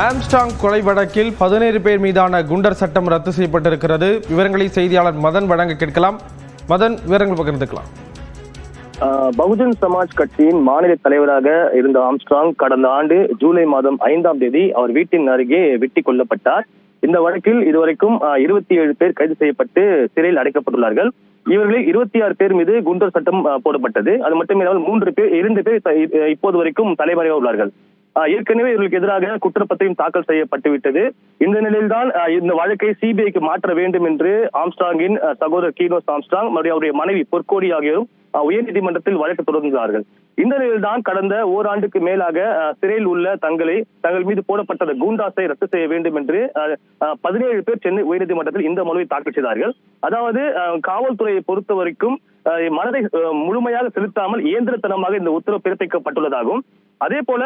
Armstrong கொலை வழக்கில் பதினேழு பேர் மீதான குண்டர் சட்டம் ரத்து செய்யப்பட்டிருக்கிறது. விவரங்களை செய்தியாளர் மதன் வழங்க கேட்கலாம். மதன் விவரங்கள் பகிர்ந்துக்கலாம். ஆஹ் பகுஜன் சமாஜ் கட்சியின் மாநில தலைவராக இருந்த ஆம்ஸ்ட்ராங் கடந்த ஆண்டு ஜூலை மாதம் ஐந்தாம் தேதி அவர் வீட்டின் அருகே வெட்டி கொல்லப்பட்டார். இந்த வழக்கில் இதுவரைக்கும் இருபத்தி ஏழு பேர் கைது செய்யப்பட்டு சிறையில் அடைக்கப்பட்டுள்ளார்கள். இவர்களில் இருபத்தி ஆறு பேர் மீது குண்டர் சட்டம் போடப்பட்டது. அது மட்டுமில்லாமல் மூன்று பேர் இரண்டு பேர் இப்போது வரைக்கும் தலைமறைவாக உள்ளார்கள். ஏற்கனவே இவர்களுக்கு எதிராக குற்றப்பத்தையும் தாக்கல் செய்யப்பட்டுவிட்டது. இந்த நிலையில்தான் இந்த வழக்கை சிபிஐக்கு மாற்ற வேண்டும் என்று ஆம்ஸ்டாங்கின் சகோதரர் கீனோஸ் ஆம்ஸ்டாங் மறுபடியும் அவருடைய மனைவி பொற்கோடி ஆகியோரும் உயர்நீதிமன்றத்தில் வழக்கு தொடர்ந்தார்கள். இந்த நிலையில்தான் கடந்த ஓராண்டுக்கு மேலாக சிறையில் உள்ள தங்களை தங்கள் மீது போடப்பட்ட கூண்டாசை ரத்து செய்ய வேண்டும் என்று பதினேழு பேர் சென்னை உயர்நீதிமன்றத்தில் இந்த மனுவை தாக்கல் செய்தார்கள். அதாவது காவல்துறையை பொறுத்த வரைக்கும் மனதை முழுமையாக செலுத்தாமல் இயந்திரத்தனமாக இந்த உத்தரவு பிறப்பிக்கப்பட்டுள்ளதாகவும் அதே போல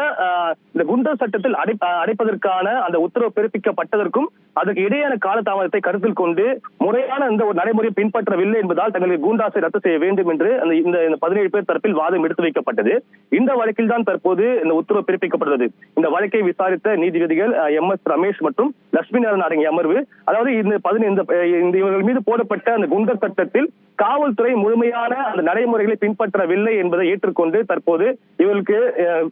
இந்த குண்டர் சட்டத்தில் அடை அடைப்பதற்கான அந்த உத்தரவு பிறப்பிக்கப்பட்டதற்கும் அதற்கு இடையான காலதாமதத்தை கருத்தில் கொண்டு முறையான இந்த ஒரு நடைமுறையை பின்பற்றவில்லை என்பதால் தங்களுக்கு கூண்டாசை ரத்து செய்ய வேண்டும் என்று அந்த இந்த பதினேழு பேர் தரப்பில் வாதம் எடுத்து வைக்கப்பட்டது. இந்த வழக்கில் தான் தற்போது இந்த உத்தரவு பிறப்பிக்கப்பட்டுள்ளது. இந்த வழக்கை விசாரித்த நீதிபதிகள் எம். எஸ். ரமேஷ் மற்றும் லட்சுமி நாராயணன் அடங்கிய அமர்வு அதாவது இந்த பதினைந்து இந்த இவர்கள் மீது போடப்பட்ட அந்த குண்டர் சட்டத்தில் காவல்துறை முழுமையான அந்த நடைமுறைகளை பின்பற்றவில்லை என்பதை ஏற்றுக்கொண்டு தற்போது இவர்களுக்கு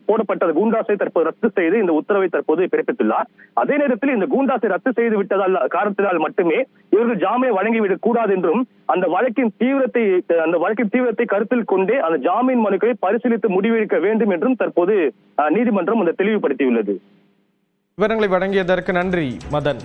போடப்பட்ட அந்த கூண்டாசை தற்போது ரத்து செய்து இந்த உத்தரவை தற்போது பிறப்பித்துள்ளார். அதே நேரத்தில் இந்த கூண்டாசை ரத்து செய்து விட்டதால் காரணத்தினால் மட்டுமே இவர்கள் ஜாமீன் வழங்கிவிடக் கூடாது என்றும் அந்த வழக்கின் தீவிரத்தை அந்த வழக்கின் தீவிரத்தை கருத்தில் கொண்டே அந்த ஜாமீன் மனுக்களை பரிசீலித்து முடிவெடுக்க வேண்டும் என்றும் தற்போது நீதிமன்றம் அந்த தெளிவுபடுத்தியுள்ளது. விவரங்களை வழங்கியதற்கு நன்றி மதன்.